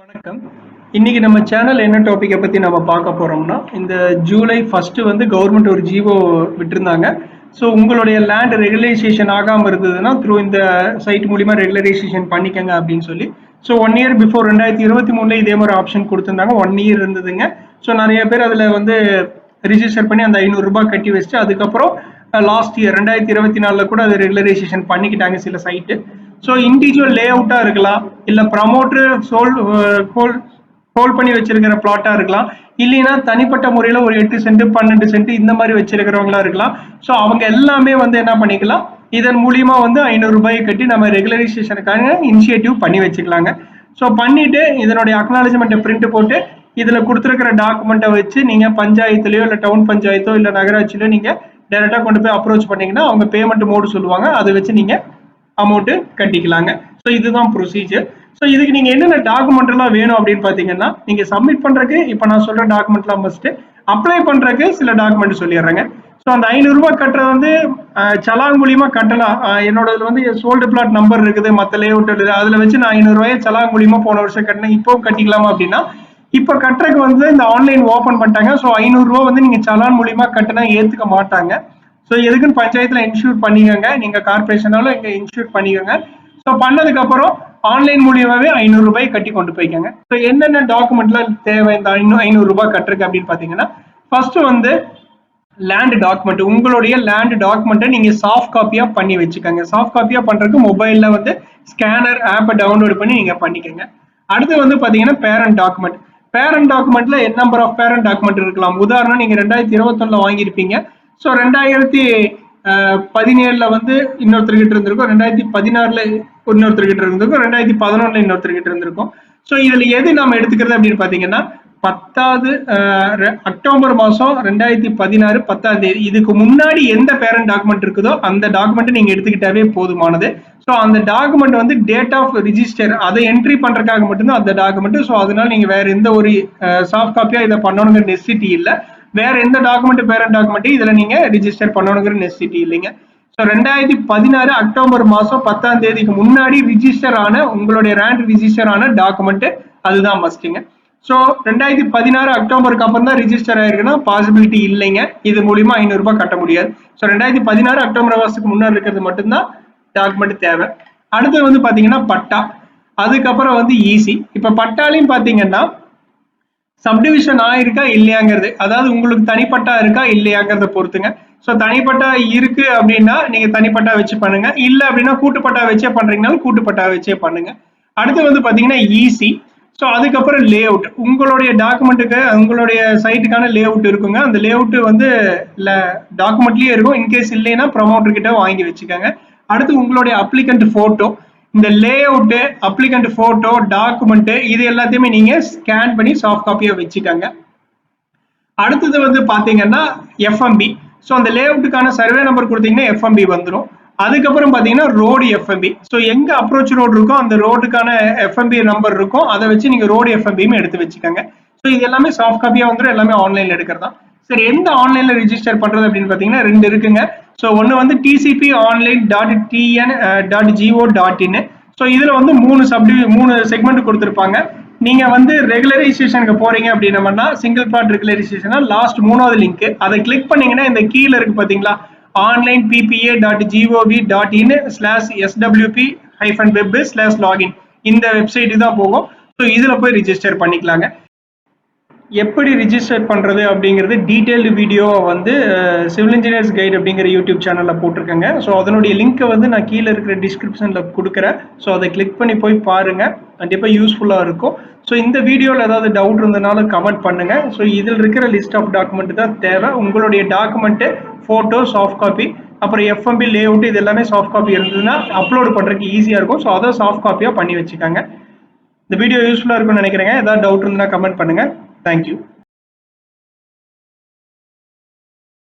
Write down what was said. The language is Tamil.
வணக்கம். இன்னைக்கு நம்ம சேனல் என்ன டாப்பிக்கை பற்றி நம்ம பார்க்க போகிறோம்னா இந்த ஜூலை ஃபஸ்ட்டு வந்து கவர்மெண்ட் ஒரு ஜீவோ விட்டுருந்தாங்க. ஸோ உங்களுடைய லேண்ட் ரெகுலரைசேஷன் ஆகாமல் இருந்ததுன்னா த்ரூ இந்த சைட் மூலிமா ரெகுலரைசேஷன் பண்ணிக்கங்க அப்படின்னு சொல்லி. ஸோ ஒன் இயர் பிஃபோர் ரெண்டாயிரத்தி இருபத்தி மூணுல இதே மாதிரி ஆப்ஷன் கொடுத்துருந்தாங்க. ஒன் இயர் இருந்ததுங்க. ஸோ நிறைய பேர் அதில் வந்து ரிஜிஸ்டர் பண்ணி அந்த ஐநூறுரூபா கட்டி வச்சுட்டு அதுக்கப்புறம் லாஸ்ட் இயர் ரெண்டாயிரத்தி இருபத்தி நாலில் கூட அது ரெகுலரைசேஷன் பண்ணிக்கிட்டாங்க சில சைட்டு ஸோ இண்டிவிஜுவல் லே அவுட்டாக இருக்கலாம். இல்லை ப்ரமோட்டர் சோல் ஹோல் ஹோல்ட் பண்ணி வச்சிருக்கிற பிளாட்டாக இருக்கலாம். இல்லைன்னா தனிப்பட்ட முறையில் ஒரு எட்டு சென்ட் பன்னெண்டு சென்ட் இந்த மாதிரி வச்சிருக்கிறவங்களா இருக்கலாம். ஸோ அவங்க எல்லாமே வந்து என்ன பண்ணிக்கலாம்? இதன் மூலியமா வந்து ஐநூறு ரூபாயை கட்டி நம்ம ரெகுலரைசேஷனுக்காக இனிஷியேட்டிவ் பண்ணி வச்சுக்கலாங்க. ஸோ பண்ணிட்டு இதனுடைய அக்னாலஜ்மெண்ட்டை பிரிண்ட் போட்டு இதில் கொடுத்துருக்கிற டாக்குமெண்ட்டை வச்சு நீங்கள் பஞ்சாயத்துலையோ இல்லை டவுன் பஞ்சாயத்தோ இல்லை நகராட்சியிலோ நீங்கள் டைரெக்டாக கொண்டு போய் அப்ரோச் பண்ணீங்கன்னா அவங்க பேமெண்ட் மோடு சொல்லுவாங்க. அதை வச்சு நீங்கள் அமௌண்ட்டு கட்டிக்கலாங்க. ஸோ இதுதான் ப்ரொசீஜர் ஸோ இதுக்கு நீங்கள் என்னென்ன டாக்குமெண்ட்லாம் வேணும் அப்படின்னு பார்த்தீங்கன்னா நீங்கள் சப்மிட் பண்ணுறதுக்கு இப்போ நான் சொல்கிற டாக்குமெண்ட்லாம் ஃபஸ்ட்டு அப்ளை பண்ணுறதுக்கு சில டாக்குமெண்ட் சொல்லிடுறேங்க. ஸோ அந்த ஐநூறுரூபா கட்டுறது வந்து சலாங் சலான் கட்டலாம். என்னோட இதில் வந்து சோல்டு பிளாட் நம்பர் இருக்குது மற்ற லேஅவுட் இருக்குது. அதில் வச்சு நான் ஐநூறுரூவாயை சலான் மூலியமாக போன வருஷம் கட்டினேன். இப்போவும் கட்டிக்கலாமா அப்படின்னா இப்போ கட்டுறதுக்கு வந்து இந்த ஆன்லைன் ஓப்பன் பண்ணிட்டாங்க. ஸோ ஐநூறுரூவா வந்து நீங்கள் சலான் மூலியமாக கட்டினா ஏற்றுக்க மாட்டாங்க. ஸோ எதுக்குன்னு பஞ்சாயத்தில் இன்ஷூர் பண்ணிக்கோங்க. நீங்கள் கார்பரேஷனாலும் இங்கே இன்ஷூர் பண்ணிக்கோங்க. ஸோ பண்ணதுக்கப்புறம் ஆன்லைன் மூலியமாகவே ஐநூறு ரூபாய் கட்டி கொண்டு போய்க்கோங்க. ஸோ என்னென்ன டாக்குமெண்ட்லாம் தேவை? இந்த ஐநூறு ஐநூறு ரூபாய் கட்டுறதுக்கு அப்படின்னு பார்த்தீங்கன்னா ஃபர்ஸ்ட் வந்து லேண்ட் டாக்குமெண்ட் உங்களுடைய லேண்ட் டாக்குமெண்ட்டை நீங்கள் சாஃப்ட் காப்பியாக பண்ணி வச்சுக்கோங்க. சாஃப்ட் காப்பியாக பண்ணுறதுக்கு மொபைலில் வந்து ஸ்கேனர் ஆப்பை டவுன்லோட் பண்ணி நீங்கள் பண்ணிக்கோங்க. அடுத்து வந்து பார்த்தீங்கன்னா பேரண்ட் டாக்குமெண்ட் பேரண்ட் டாக்குமெண்ட்டில் என் நம்பர் ஆஃப் பேரண்ட் டாக்குமெண்ட் இருக்கலாம்? உதாரணம் நீங்கள் ரெண்டாயிரத்தி இருபத்தொன்னில் வாங்கியிருப்பீங்க. ஸோ ரெண்டாயிரத்தி பதினேழுல வந்து இன்னொருத்தர்கிட்ட இருந்திருக்கும். ரெண்டாயிரத்தி பதினாறுல இன்னொருத்தர்கிட்ட இருந்திருக்கும். ரெண்டாயிரத்தி பதினொன்னுல இன்னொருத்தர்கிட்ட இருந்திருக்கும். ஸோ இதில் எது நாம எடுத்துக்கிறது அப்படின்னு பார்த்தீங்கன்னா பத்தாவது அக்டோபர் மாதம் ரெண்டாயிரத்தி பதினாறு பத்தாம் தேதி. இதுக்கு முன்னாடி எந்த பேரண்ட் டாக்குமெண்ட் இருக்குதோ அந்த டாக்குமெண்ட் நீங்கள் எடுத்துக்கிட்டாவே போதுமானது. ஸோ அந்த டாக்குமெண்ட் வந்து டேட் ஆஃப் ரிஜிஸ்டர் அதை என்ட்ரி பண்ணுறதுக்காக மட்டும்தான் அந்த டாக்குமெண்ட் ஸோ அதனால நீங்கள் வேற எந்த ஒரு சாஃப்ட் காப்பியா இதை பண்ணணுங்கிற நெசிட்டி இல்லை. வேற எந்த டாக்குமெண்ட் பேரண்ட் டாக்குமெண்ட் இதுல நீங்க ரிஜிஸ்டர் பண்ணணுங்கிற நெசிட்டி இல்லைங்க. ஸோ ரெண்டாயிரத்தி பதினாறு அக்டோபர் மாசம் பத்தாம் தேதிக்கு முன்னாடி ரிஜிஸ்டர் ஆன உங்களுடைய ரேண்ட் ரிஜிஸ்டர் ஆன டாக்குமெண்ட் அதுதான் மஸ்ட்டுங்க ஸோ ரெண்டாயிரத்தி பதினாறு அக்டோபருக்கு அப்புறம் தான் ரிஜிஸ்டர் ஆயிருக்குன்னா பாசிபிலிட்டி இல்லைங்க. இது மூலியமா ஐநூறுரூபா கட்ட முடியாது. ஸோ ரெண்டாயிரத்தி பதினாறு அக்டோபர் மாசத்துக்கு முன்னாடி இருக்கிறது மட்டும்தான் டாக்குமெண்ட் தேவை. அடுத்து வந்து பாத்தீங்கன்னா பட்டா. அதுக்கப்புறம் வந்து ஈசி இப்போ பட்டாலையும் பாத்தீங்கன்னா சப்டிவிஷன் ஆயிருக்கா இல்லையாங்கிறது. அதாவது உங்களுக்கு தனிப்பட்டா இருக்கா இல்லையாங்கிறத பொறுத்துங்க. ஸோ தனிப்பட்டா இருக்கு அப்படின்னா நீங்க தனிப்பட்டா வச்சு பண்ணுங்க. இல்லை அப்படின்னா கூட்டுப்பட்டா வச்சே பண்றீங்கனாலும் கூட்டுப்பட்டா வச்சே பண்ணுங்க. அடுத்து வந்து பாத்தீங்கன்னா ஈசி ஸோ அதுக்கப்புறம் லே அவுட் உங்களுடைய டாக்குமெண்ட்டுக்கு உங்களுடைய சைட்டுக்கான லே அவுட் இருக்குங்க. அந்த லே அவுட்டு வந்து டாக்குமெண்ட்லயே இருக்கும் இன்கேஸ் இல்லைன்னா ப்ரொமோட்டர் கிட்ட வாங்கி வச்சுக்கோங்க. அடுத்து உங்களுடைய அப்ளிகண்ட் ஃபோட்டோ இந்த layout applicant photo document இது எல்லாத்தையுமே நீங்கள் ஸ்கேன் பண்ணி சாஃப்ட் காப்பியாக வச்சுக்கோங்க. அடுத்தது வந்து பார்த்தீங்கன்னா எஃப்எம்பி ஸோ அந்த லேஅவுட்டுக்கான சர்வே நம்பர் கொடுத்தீங்கன்னா எஃப்எம்பி வந்துடும் அதுக்கப்புறம் பார்த்தீங்கன்னா ரோடு எஃப்எம்பி ஸோ எங்கே அப்ரோச் ரோடு இருக்கோ அந்த ரோடுக்கான எஃப்எம்பி நம்பர் இருக்கும். அதை வச்சு நீங்கள் ரோடு எஃப்எம்பியும் எடுத்து வச்சுக்கோங்க. ஸோ இது எல்லாமே சாஃப்ட் காப்பியாக வந்துடும் எல்லாமே ஆன்லைனில் எடுக்கிறதான் சரி எந்த ஆன்லைன்ல ரிஜிஸ்டர் பண்றது அப்படின்னு பாத்தீங்கன்னா ரெண்டு இருக்குங்க. ஸோ ஒன்று வந்து TCP online dot TN dot GO dot in so இதில் வந்து மூணு சப்டி மூணு செக்மெண்ட் கொடுத்துருப்பாங்க. நீங்கள் வந்து ரெகுலரைசேஷனுக்கு போகிறீங்க அப்படின்னா சிங்கிள் பார்ட் ரெகுலரைசேஷனா லாஸ்ட் மூணாவது லிங்க் அதை கிளிக் பண்ணீங்கன்னா இந்த கீழே இருக்கு பார்த்தீங்களா? Online BPA dot GOV dot in slash SWP hyphen web slash login இந்த வெப்சைட்டு தான் போகும். ஸோ இதில் போய் ரிஜிஸ்டர் பண்ணிக்கலாங்க. எப்படி ரிஜிஸ்டர் பண்ணுறது அப்படிங்கிறது டீட்டெயில்டு வீடியோவை வந்து சிவில் இன்ஜினியர்ஸ் கைட் அப்படிங்கிற யூடியூப் சேனலில் போட்டிருக்கேங்க. ஸோ அதனுடைய லிங்க்கை வந்து நான் கீழே இருக்கிற டிஸ்கிரிப்ஷனில் கொடுக்குறேன். ஸோ அதை கிளிக் பண்ணி போய் பாருங்க. கண்டிப்பாக யூஸ்ஃபுல்லாக இருக்கும். ஸோ இந்த வீடியோவில் ஏதாவது டவுட் இருந்தனாலும் கமெண்ட் பண்ணுங்கள் ஸோ இதில் இருக்கிற லிஸ்ட் ஆஃப் டாக்குமெண்ட் தான் தேவை. உங்களுடைய டாக்குமெண்ட்டு ஃபோட்டோ சாஃப்ட் காப்பி அப்புறம் எஃப்எம்பி லே அவுட் இது எல்லாமே சாஃப்ட் காப்பி இருந்ததுன்னா அப்லோட் பண்ணுறதுக்கு ஈஸியாக இருக்கும். ஸோ அதை சாஃப்ட் காப்பியாக பண்ணி வச்சுக்கோங்க. இந்த வீடியோ யூஸ்ஃபுல்லாக இருக்கும்னு நினைக்கிறேங்க. ஏதாவது டவுட் இருந்தால் கமெண்ட் பண்ணுங்கள் பண்ணுங்க தேங்க்யூ